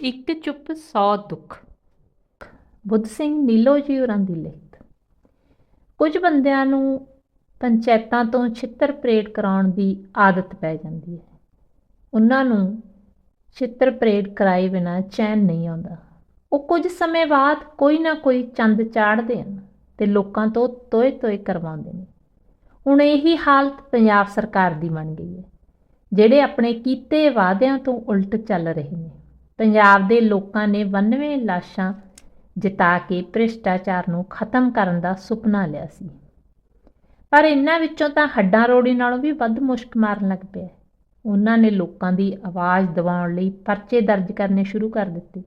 ਇੱਕ ਚੁੱਪ 100 ਦੁੱਖ। ਬੁੱਧ ਸਿੰਘ ਨੀਲੋ ਜੀ ਹੋਰਾਂ ਦੀ ਲਿਖਤ। ਕੁਝ ਬੰਦਿਆਂ ਨੂੰ ਪੰਚਾਇਤਾਂ ਤੋਂ ਛਿੱਤਰ ਪਰੇਡ ਕਰਾਉਣ ਦੀ ਆਦਤ ਪੈ ਜਾਂਦੀ ਹੈ। ਉਹਨਾਂ ਨੂੰ ਛਿੱਤਰ ਪਰੇਡ ਕਰਾਏ ਬਿਨਾਂ ਚੈਨ ਨਹੀਂ ਆਉਂਦਾ। ਉਹ ਕੁਝ ਸਮੇਂ ਬਾਅਦ ਕੋਈ ਨਾ ਕੋਈ ਚੰਦ ਚਾੜਦੇ ਹਨ ਤੇ ਲੋਕਾਂ ਤੋਂ ਤੋਏ ਤੋਏ ਕਰਵਾਉਂਦੇ ਨੇ। ਹੁਣ ਇਹੀ ਹਾਲਤ ਪੰਜਾਬ ਸਰਕਾਰ ਦੀ ਬਣ ਗਈ ਹੈ, ਜਿਹੜੇ ਆਪਣੇ ਕੀਤੇ ਵਾਅਦਿਆਂ ਤੋਂ ਉਲਟ ਚੱਲ ਰਹੇ ਨੇ। ਪੰਜਾਬ ਦੇ ਲੋਕਾਂ ਨੇ 92 ਲਾਸ਼ਾਂ ਜਿਤਾ ਕੇ ਭ੍ਰਿਸ਼ਟਾਚਾਰ ਨੂੰ ਖਤਮ ਕਰਨ ਦਾ ਸੁਪਨਾ ਲਿਆ ਸੀ। ਪਰ ਇਹਨਾਂ ਵਿੱਚੋਂ ਤਾਂ ਹੱਡਾਂ ਰੋੜੀ ਨਾਲੋਂ ਵੀ ਵੱਧ ਮੁਸ਼ਕ ਮਾਰਨ ਲੱਗ ਪਿਆ। ਉਹਨਾਂ ਨੇ ਲੋਕਾਂ ਦੀ ਆਵਾਜ਼ ਦਬਾਉਣ ਲਈ ਪਰਚੇ ਦਰਜ ਕਰਨੇ ਸ਼ੁਰੂ ਕਰ ਦਿੱਤੇ।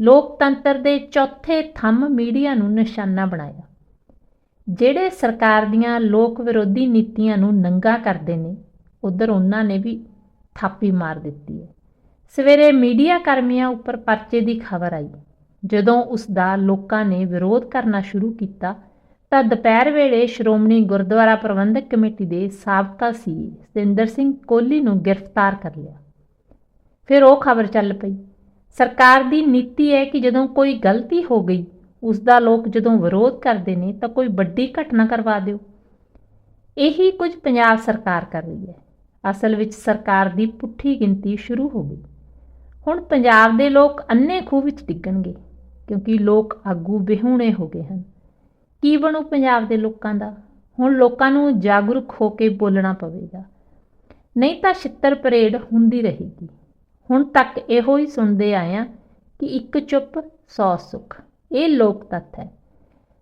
ਲੋਕਤੰਤਰ ਦੇ ਚੌਥੇ ਥੰਮ ਮੀਡੀਆ ਨੂੰ ਨਿਸ਼ਾਨਾ ਬਣਾਇਆ। ਜਿਹੜੇ ਸਰਕਾਰ ਦੀਆਂ ਲੋਕ ਵਿਰੋਧੀ ਨੀਤੀਆਂ ਨੂੰ ਨੰਗਾ ਕਰਦੇ ਨੇ, ਉਧਰ ਉਹਨਾਂ ਨੇ ਵੀ ਥਾਪੀ ਮਾਰ ਦਿੱਤੀ ਹੈ। ਸਵੇਰੇ ਮੀਡੀਆ ਕਰਮੀਆਂ ਉੱਪਰ ਪਰਚੇ ਦੀ ਖਬਰ ਆਈ। ਜਦੋਂ ਉਸ ਦਾ ਲੋਕਾਂ ਨੇ ਵਿਰੋਧ ਕਰਨਾ ਸ਼ੁਰੂ ਕੀਤਾ, ਤਾਂ ਦੁਪਹਿਰ ਵੇਲੇ ਸ਼੍ਰੋਮਣੀ ਗੁਰਦੁਆਰਾ ਪ੍ਰਬੰਧਕ ਕਮੇਟੀ ਦੇ ਸਾਬਕਾ ਸੀ ਸਤਿੰਦਰ ਸਿੰਘ ਕੋਹਲੀ ਨੂੰ ਗ੍ਰਿਫਤਾਰ ਕਰ ਲਿਆ। ਫਿਰ ਉਹ ਖਬਰ ਚੱਲ ਪਈ। ਸਰਕਾਰ ਦੀ ਨੀਤੀ ਹੈ ਕਿ ਜਦੋਂ ਕੋਈ ਗਲਤੀ ਹੋ ਗਈ, ਉਸ ਦਾ ਲੋਕ ਜਦੋਂ ਵਿਰੋਧ ਕਰਦੇ ਨੇ, ਤਾਂ ਕੋਈ ਵੱਡੀ ਘਟਨਾ ਕਰਵਾ ਦਿਓ। ਇਹੀ ਕੁਝ ਪੰਜਾਬ ਸਰਕਾਰ ਕਰ ਰਹੀ ਹੈ। ਅਸਲ ਵਿੱਚ ਸਰਕਾਰ ਦੀ ਪੁੱਠੀ ਗਿਣਤੀ ਸ਼ੁਰੂ ਹੋ ਗਈ। ਹੁਣ ਪੰਜਾਬ ਦੇ ਲੋਕ ਅੰਨੇ ਖੂਹ ਵਿੱਚ ਡਿੱਗਣਗੇ, ਕਿਉਂਕਿ ਲੋਕ ਆਗੂ ਬਿਹੂਣੇ ਹੋ ਗਏ ਹਨ। ਕੀ ਬਣੂ ਪੰਜਾਬ ਦੇ ਲੋਕਾਂ ਦਾ? ਹੁਣ ਲੋਕਾਂ ਨੂੰ ਜਾਗਰੂਕ ਹੋ ਕੇ ਬੋਲਣਾ ਪਵੇਗਾ। ਨਹੀਂ ਤਾਂ ਛਿੱਤਰ ਪਰੇਡ ਹੁੰਦੀ ਰਹੇਗੀ। ਹੁਣ ਤੱਕ ਇਹੋ ਹੀ ਸੁਣਦੇ ਆਏ ਆ ਕਿ ਇੱਕ ਚੁੱਪ 100 ਸੁੱਖ, ਇਹ ਲੋਕ ਤੱਥ ਹੈ।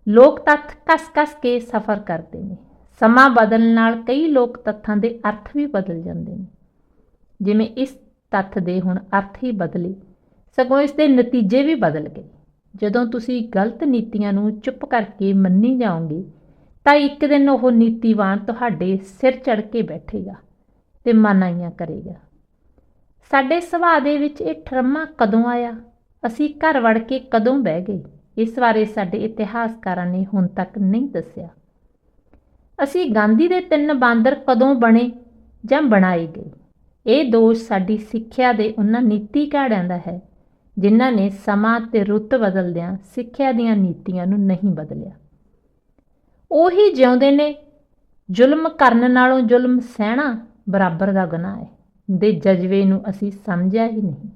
ਲੋਕ ਤੱਥ ਕਸ-ਕਸ ਕੇ ਸਫ਼ਰ ਕਰਦੇ ਨੇ। ਸਮਾਂ ਬਦਲਣ ਨਾਲ ਕਈ ਲੋਕ ਤੱਥਾਂ ਦੇ ਅਰਥ ਵੀ ਬਦਲ ਜਾਂਦੇ ਨੇ। ਜਿਵੇਂ ਇਸ ਤੱਥ ਦੇ ਹੁਣ ਅਰਥ ਹੀ ਬਦਲੇ। ਸਗੋਂ ਇਸ ਦੇ ਨਤੀਜੇ ਵੀ ਬਦਲ ਗਏ। ਜਦੋਂ ਤੁਸੀਂ ਗਲਤ ਨੀਤੀਆਂ ਨੂੰ ਚੁੱਪ ਕਰਕੇ ਮੰਨੀ ਜਾਓਗੇ, ਤਾਂ ਇੱਕ ਦਿਨ ਉਹ ਨੀਤੀਵਾਨ ਤੁਹਾਡੇ ਸਿਰ ਚੜ ਕੇ ਬੈਠੇਗਾ ਤੇ ਮਨਾਈਆਂ ਕਰੇਗਾ। ਸਾਡੇ ਸੁਭਾਅ ਦੇ ਵਿੱਚ ਇਹ ਠਰਮਾ ਕਦੋਂ ਆਇਆ? ਅਸੀਂ ਘਰ ਵੜ ਕੇ ਕਦੋਂ ਬਹਿ ਗਏ? ਇਸ ਬਾਰੇ ਸਾਡੇ ਇਤਿਹਾਸਕਾਰਾਂ ਨੇ ਹੁਣ ਤੱਕ ਨਹੀਂ ਦੱਸਿਆ। ਅਸੀਂ ਗਾਂਧੀ ਦੇ ਤਿੰਨ ਬਾਂਦਰ ਕਦੋਂ ਬਣੇ ਜਾਂ ਬਣਾਏ ਗਏ? ਇਹ ਦੋਸ਼ ਸਾਡੀ ਸਿੱਖਿਆ ਦੇ ਉਹਨਾਂ ਨੀਤੀ ਘਾੜਿਆਂ ਦਾ ਹੈ, ਜਿਨ੍ਹਾਂ ਨੇ ਸਮਾਂ ਤੇ ਰੁੱਤ ਬਦਲਦਿਆਂ ਸਿੱਖਿਆ ਦੀਆਂ ਨੀਤੀਆਂ ਨੂੰ ਨਹੀਂ ਬਦਲਿਆ। ਉਹੀ ਜਿਉਂਦੇ ਨੇ, ਜ਼ੁਲਮ ਕਰਨ ਨਾਲੋਂ ਜ਼ੁਲਮ ਸਹਿਣਾ ਬਰਾਬਰ ਦਾ ਗੁਨਾਹ ਹੈ, ਦੇ ਜਜ਼ਬੇ ਨੂੰ ਅਸੀਂ ਸਮਝਿਆ ਹੀ ਨਹੀਂ।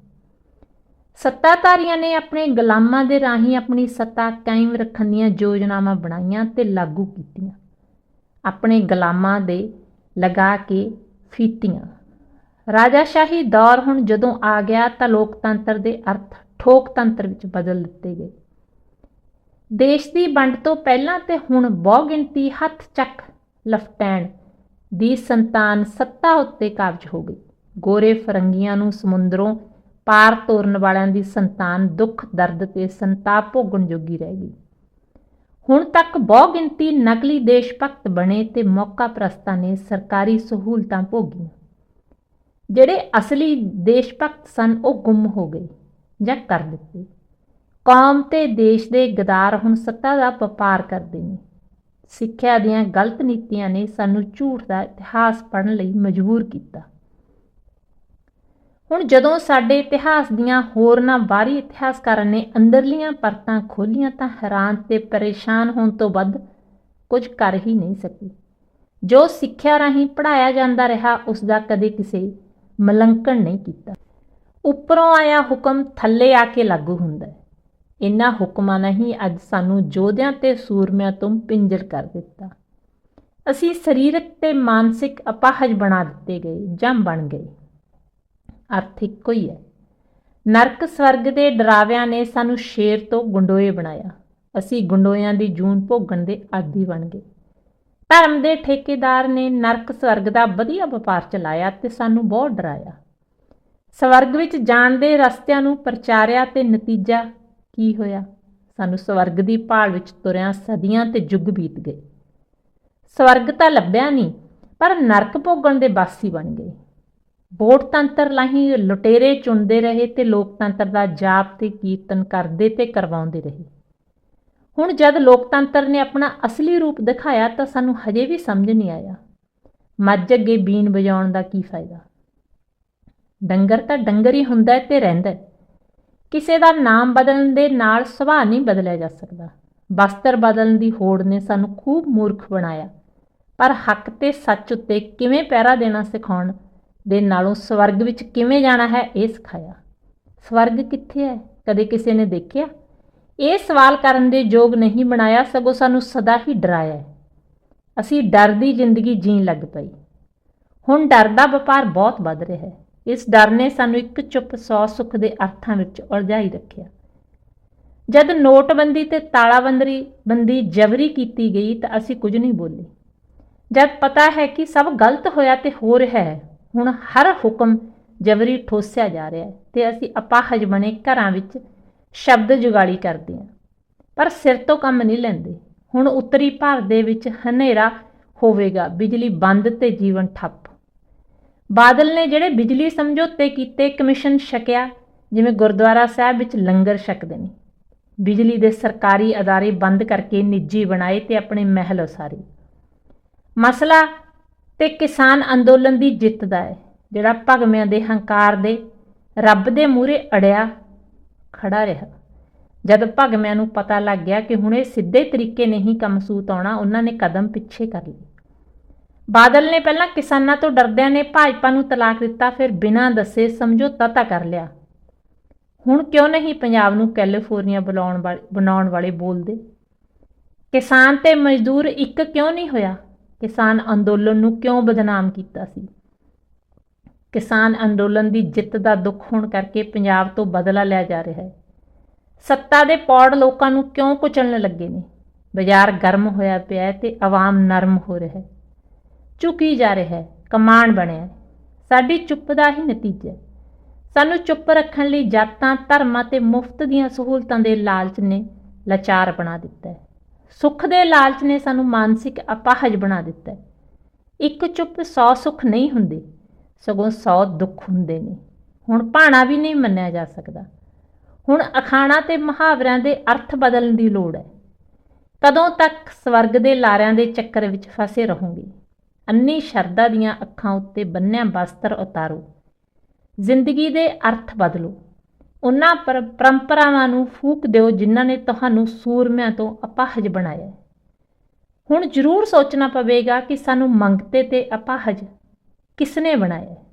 ਸੱਤਾਧਾਰੀਆਂ ਨੇ ਆਪਣੇ ਗੁਲਾਮਾਂ ਦੇ ਰਾਹੀਂ ਆਪਣੀ ਸੱਤਾ ਕਾਇਮ ਰੱਖਣ ਦੀਆਂ ਯੋਜਨਾਵਾਂ ਬਣਾਈਆਂ ਤੇ ਲਾਗੂ ਕੀਤੀਆਂ। ਆਪਣੇ ਗੁਲਾਮਾਂ ਦੇ ਲਗਾ ਕੇ ਫੀਤੀਆਂ ਰਾਜਾਸ਼ਾਹੀ ਦੌਰ ਹੁਣ ਜਦੋਂ ਆ ਗਿਆ ਤਾਂ ਲੋਕਤੰਤਰ ਦੇ ਅਰਥ ਠੋਕਤੰਤਰ ਵਿੱਚ ਬਦਲ ਦਿੱਤੇ ਗਏ। ਦੇਸ਼ ਦੀ ਵੰਡ ਤੋਂ ਪਹਿਲਾਂ ਤੇ ਹੁਣ ਬਹੁ ਗਿਣਤੀ ਹੱਥ ਚੱਕ ਲਫਟੈਣ ਦੀ ਸੰਤਾਨ ਸੱਤਾ ਉੱਤੇ ਕਾਬਜ ਹੋ ਗਈ। ਗੋਰੇ ਫਰੰਗੀਆਂ ਨੂੰ ਸਮੁੰਦਰੋਂ ਪਾਰ ਤੋਰਨ ਵਾਲਿਆਂ ਦੀ ਸੰਤਾਨ ਦੁੱਖ, ਦਰਦ ਤੇ ਸੰਤਾਪ ਭੋਗਣ ਜੋਗੀ ਰਹਿ ਗਈ। ਹੁਣ ਤੱਕ ਬਹੁ ਗਿਣਤੀ ਨਕਲੀ ਦੇਸ਼ ਭਗਤ ਬਣੇ ਤੇ ਮੌਕਾ ਪ੍ਰਸਤਾਂ ਨੇ ਸਰਕਾਰੀ ਸਹੂਲਤਾਂ ਭੋਗੀਆਂ। ਜਿਹੜੇ ਅਸਲੀ ਦੇਸ਼ ਭਗਤ ਸਨ, ਉਹ ਗੁੰਮ ਹੋ ਗਏ ਜਾਂ ਕਰ ਦਿੱਤੇ। ਕੌਮ ਤੇ ਦੇਸ਼ ਦੇ ਗਦਾਰ ਹੁਣ ਸੱਤਾ ਦਾ ਵਪਾਰ ਕਰਦੇ ਨੇ। ਸਿੱਖਿਆ ਦੀਆਂ ਗਲਤ ਨੀਤੀਆਂ ਨੇ ਸਾਨੂੰ ਝੂਠ ਦਾ ਇਤਿਹਾਸ ਪੜ੍ਹਨ ਲਈ ਮਜਬੂਰ ਕੀਤਾ। ਹੁਣ ਜਦੋਂ ਸਾਡੇ ਇਤਿਹਾਸ ਦੀਆਂ ਹੋਰਨਾਂ ਬਾਹਰੀ ਇਤਿਹਾਸਕਾਰਾਂ ਨੇ ਅੰਦਰਲੀਆਂ ਪਰਤਾਂ ਖੋਲੀਆਂ ਤਾਂ ਹੈਰਾਨ ਤੇ ਪਰੇਸ਼ਾਨ ਹੋਣ ਤੋਂ ਵੱਧ ਕੁਝ ਕਰ ਹੀ ਨਹੀਂ ਸਕੀ। ਜੋ ਸਿੱਖਿਆ ਰਾਹੀਂ ਪੜਾਇਆ ਜਾਂਦਾ ਰਿਹਾ ਉਸ ਦਾ ਕਦੇ ਕਿਸੇ ਮਲੰਕਣ ਨਹੀਂ ਕੀਤਾ। ਉੱਪਰੋਂ ਆਇਆ ਹੁਕਮ ਥੱਲੇ ਆ ਕੇ ਲਾਗੂ ਹੁੰਦਾ ਹੈ। ਇਨ੍ਹਾਂ ਹੁਕਮਾਂ ਨੇ ਹੀ ਅੱਜ ਸਾਨੂੰ ਯੋਧਿਆਂ ਤੇ ਸੂਰਮਿਆਂ ਤੋਂ ਪਿੰਜਰ ਕਰ ਦਿੱਤਾ। ਅਸੀਂ ਸਰੀਰਕ ਤੇ ਮਾਨਸਿਕ ਅਪਾਹਜ ਬਣਾ ਦਿੱਤੇ ਗਏ ਜਾਂ ਬਣ ਗਏ। ਅਰਥ ਇੱਕੋ ਹੀ ਹੈ। ਨਰਕ ਸਵਰਗ ਦੇ ਡਰਾਵਿਆਂ ਨੇ ਸਾਨੂੰ ਸ਼ੇਰ ਤੋਂ ਗੁੰਡੋਏ ਬਣਾਇਆ। ਅਸੀਂ ਗੁੰਡੋਇਆਂ ਦੀ ਜੂਨ ਭੋਗਣ ਦੇ ਆਦੀ ਬਣ ਗਏ। ਧਰਮ ਦੇ ਠੇਕੇਦਾਰ ਨੇ ਨਰਕ ਸਵਰਗ ਦਾ ਵਧੀਆ ਵਪਾਰ ਚਲਾਇਆ ਤੇ ਸਾਨੂੰ ਬਹੁਤ ਡਰਾਇਆ। ਸਵਰਗ ਵਿੱਚ ਜਾਣ ਦੇ ਰਸਤਿਆਂ ਨੂੰ ਪ੍ਰਚਾਰਿਆ ਤੇ ਨਤੀਜਾ ਕੀ ਹੋਇਆ? ਸਾਨੂੰ ਸਵਰਗ ਦੀ ਭਾਲ ਵਿੱਚ ਤੁਰਿਆਂ ਸਦੀਆਂ ਤੇ ਯੁੱਗ ਬੀਤ ਗਏ। ਸਵਰਗ ਤਾਂ ਲੱਭਿਆ ਨਹੀਂ, ਪਰ ਨਰਕ ਭੋਗਣ ਦੇ ਬਾਸੀ ਬਣ ਗਏ। ਵੋਟ ਤੰਤਰ ਲਾਹੀਂ ਲੁਟੇਰੇ ਚੁਣਦੇ ਰਹੇ ਤੇ ਲੋਕਤੰਤਰ ਦਾ ਜਾਪ ਤੇ ਕੀਰਤਨ ਕਰਦੇ ਤੇ ਕਰਵਾਉਂਦੇ ਰਹੇ। ਹੁਣ ਜਦ ਲੋਕਤੰਤਰ ਨੇ ਆਪਣਾ ਅਸਲੀ ਰੂਪ ਦਿਖਾਇਆ ਤਾਂ ਸਾਨੂੰ ਹਜੇ ਵੀ ਸਮਝ ਨਹੀਂ ਆਇਆ। ਮੱਝ ਅੱਗੇ ਬੀਨ ਵਜਾਉਣ ਦਾ ਕੀ ਫਾਇਦਾ? ਡੰਗਰ ਤਾਂ ਡੰਗਰ ਹੀ ਹੁੰਦਾ ਹੈ ਤੇ ਰਹਿੰਦਾ ਕਿਸੇ ਦਾ ਨਾਮ ਬਦਲਣ ਦੇ ਨਾਲ ਸੁਭਾਅ ਨਹੀਂ ਬਦਲਿਆ ਜਾ ਸਕਦਾ। ਵਸਤਰ ਬਦਲਣ ਦੀ ਹੋੜ ਨੇ ਸਾਨੂੰ ਖੂਬ ਮੂਰਖ ਬਣਾਇਆ। ਪਰ ਹੱਕ ਤੇ ਸੱਚ ਉੱਤੇ ਕਿਵੇਂ ਪਹਿਰਾ ਦੇਣਾ ਸਿਖਾਉਣ ਦੇ ਨਾਲੋਂ ਸਵਰਗ ਵਿੱਚ ਕਿਵੇਂ ਜਾਣਾ ਹੈ ਇਹ ਸਿਖਾਇਆ। ਸਵਰਗ ਕਿੱਥੇ ਹੈ? ਕਦੇ ਕਿਸੇ ਨੇ ਦੇਖਿਆ? ਇਹ ਸਵਾਲ ਕਰਨ ਦੇ ਯੋਗ ਨਹੀਂ ਬਣਾਇਆ, ਸਗੋਂ ਸਾਨੂੰ ਸਦਾ ਹੀ ਡਰਾਇਆ ਅਸੀਂ ਡਰ ਦੀ ਜ਼ਿੰਦਗੀ ਜੀਣ ਲੱਗ ਪਈ ਹੁਣ ਡਰ ਦਾ ਵਪਾਰ ਬਹੁਤ ਵੱਧ ਰਿਹਾ ਹੈ। ਇਸ ਡਰ ਨੇ ਸਾਨੂੰ ਇੱਕ ਚੁੱਪ ਸੌ ਸੁੱਖ ਦੇ ਅਰਥਾਂ ਵਿੱਚ ਉਲਝਾਈ ਰੱਖਿਆ। ਜਦ ਨੋਟਬੰਦੀ ਤੇ ਤਾਲਾਬੰਦੀ ਬੰਦੀ ਜਬਰੀ ਕੀਤੀ ਗਈ ਤਾਂ ਅਸੀਂ ਕੁਝ ਨਹੀਂ ਬੋਲੇ। ਜਦ ਪਤਾ ਹੈ ਕਿ ਸਭ ਗਲਤ ਹੋਇਆ ਤੇ ਹੋ ਰਿਹਾ ਹੈ, ਹੁਣ ਹਰ ਹੁਕਮ ਜਬਰੀ ਠੋਸਿਆ ਜਾ ਰਿਹਾ ਹੈ ਤੇ ਅਸੀਂ ਅਪਾਹਜ ਬਣੇ ਘਰਾਂ ਵਿੱਚ ਸ਼ਬਦ ਜੁਗਾੜੀ ਕਰਦੇ ਹਾਂ। ਪਰ ਸਿਰ ਤੋਂ ਕੰਮ ਨਹੀਂ ਲੈਂਦੇ। ਹੁਣ ਉੱਤਰੀ ਭਾਰਤ ਦੇ ਵਿੱਚ ਹਨੇਰਾ ਹੋਵੇਗਾ। ਬਿਜਲੀ ਬੰਦ ਤੇ ਜੀਵਨ ਠੱਪ। ਬਾਦਲ ਨੇ ਜਿਹੜੇ ਬਿਜਲੀ ਸਮਝੌਤੇ ਕੀਤੇ, ਕਮਿਸ਼ਨ ਛਕਿਆ। ਜਿਵੇਂ ਗੁਰਦੁਆਰਾ ਸਾਹਿਬ ਵਿੱਚ ਲੰਗਰ ਛਕਦੇ ਨੇ। ਬਿਜਲੀ ਦੇ ਸਰਕਾਰੀ ਅਦਾਰੇ ਬੰਦ ਕਰਕੇ ਨਿੱਜੀ ਬਣਾਏ ਤੇ ਆਪਣੇ ਮਹਿਲ ਉਸਾਰੇ। ਮਸਲਾ ਤੇ ਕਿਸਾਨ ਅੰਦੋਲਨ ਦੀ ਜਿੱਤ ਦਾ ਹੈ। ਜਿਹੜਾ ਭਗਵਿਆਂ ਦੇ ਹੰਕਾਰ ਦੇ ਰੱਬ ਦੇ ਮੂਹਰੇ ਅੜਿਆ ਖੜਾ ਰਿਹਾ। ਜਦ ਭਗਮਿਆਂ ਨੂੰ ਪਤਾ ਲੱਗ ਗਿਆ ਕਿ ਹੁਣ ਇਹ ਸਿੱਧੇ ਤਰੀਕੇ ਨਹੀਂ ਕੰਮ ਸੂਤ ਆਉਣਾ, ਉਹਨਾਂ ਨੇ ਕਦਮ ਪਿੱਛੇ ਕਰ ਲਏ। ਬਾਦਲ ਨੇ ਪਹਿਲਾਂ ਕਿਸਾਨਾਂ ਤੋਂ ਡਰਦਿਆਂ ਨੇ ਭਾਜਪਾ ਨੂੰ ਤਲਾਕ ਦਿੱਤਾ, ਫਿਰ ਬਿਨਾਂ ਦੱਸੇ ਸਮਝੌਤਾ ਤਾਂ ਕਰ ਲਿਆ। ਹੁਣ ਕਿਉਂ ਨਹੀਂ ਪੰਜਾਬ ਨੂੰ ਕੈਲੀਫੋਰਨੀਆ ਬੁਲਾਉਣ ਵਾਲੇ, ਬਣਾਉਣ ਵਾਲੇ ਬੋਲਦੇ? ਕਿਸਾਨ ਤੇ ਮਜ਼ਦੂਰ ਇੱਕ ਕਿਉਂ ਨਹੀਂ ਹੋਇਆ? ਕਿਸਾਨ ਅੰਦੋਲਨ ਨੂੰ ਕਿਉਂ ਬਦਨਾਮ ਕੀਤਾ ਸੀ? ਕਿਸਾਨ ਅੰਦੋਲਨ ਦੀ ਜਿੱਤ ਦਾ ਦੁੱਖ ਹੋਣ ਕਰਕੇ ਪੰਜਾਬ ਤੋਂ ਬਦਲਾ ਲਿਆ ਜਾ ਰਿਹਾ ਹੈ। ਸੱਤਾ ਦੇ ਪੌੜ ਲੋਕਾਂ ਨੂੰ ਕਿਉਂ ਕੁਚਲਣ ਲੱਗੇ ਨੇ? ਬਾਜ਼ਾਰ ਗਰਮ ਹੋਇਆ ਪਿਆ ਹੈ ਤੇ ਆਵਾਮ ਨਰਮ ਹੋ ਰਿਹਾ ਹੈ। ਝੁਕੀ ਜਾ ਰਿਹਾ ਹੈ? ਕਮਾਨ ਬਣਿਆ ਸਾਡੀ ਚੁੱਪ ਦਾ ਹੀ ਨਤੀਜਾ ਹੈ। ਸਾਨੂੰ ਚੁੱਪ ਰੱਖਣ ਲਈ ਜਾਤਾਂ, ਧਰਮਾਂ ਤੇ ਮੁਫਤ ਦੀਆਂ ਸਹੂਲਤਾਂ ਦੇ ਲਾਲਚ ਨੇ ਲਾਚਾਰ ਬਣਾ ਦਿੱਤਾ ਹੈ। ਸੁੱਖ ਦੇ ਲਾਲਚ ਨੇ ਸਾਨੂੰ ਮਾਨਸਿਕ ਅਪਾਹਜ ਬਣਾ ਦਿੱਤਾ ਹੈ। ਇੱਕ ਚੁੱਪ 100 ਸੁੱਖ ਨਹੀਂ ਹੁੰਦੇ। ਸਗੋਂ ਸੌ ਦੁੱਖ ਹੁੰਦੇ ਨੇ। ਹੁਣ ਭਾਣਾ ਵੀ ਨਹੀਂ ਮੰਨਿਆ ਜਾ ਸਕਦਾ। ਹੁਣ ਅਖਾਣਾ ਤੇ ਮੁਹਾਵਰਿਆਂ ਦੇ ਅਰਥ ਬਦਲਣ ਦੀ ਲੋੜ ਹੈ। ਕਦੋਂ ਤੱਕ ਸਵਰਗ ਦੇ ਲਾਰਿਆਂ ਦੇ ਚੱਕਰ ਵਿੱਚ ਫਸੇ ਰਹੋਗੇ? ਅੰਨੀ ਸ਼ਰਧਾ ਦੀਆਂ ਅੱਖਾਂ ਉੱਤੇ ਬੰਨਿਆ ਬਸਤਰ ਉਤਾਰੋ। ਜ਼ਿੰਦਗੀ ਦੇ ਅਰਥ ਬਦਲੋ। ਉਹਨਾਂ ਪਰ- ਪਰੰਪਰਾਵਾਂ ਨੂੰ ਫੂਕ ਦਿਓ ਜਿਨ੍ਹਾਂ ਨੇ ਤੁਹਾਨੂੰ ਸੂਰਮਿਆਂ ਤੋਂ ਅਪਾਹਜ ਬਣਾਇਆ ਹੁਣ ਜ਼ਰੂਰ ਸੋਚਣਾ ਪਵੇਗਾ ਕਿ ਸਾਨੂੰ ਮੰਗਤੇ ਤੇ ਅਪਾਹਜ ਕਿਸਨੇ ਬਣਾਇਆ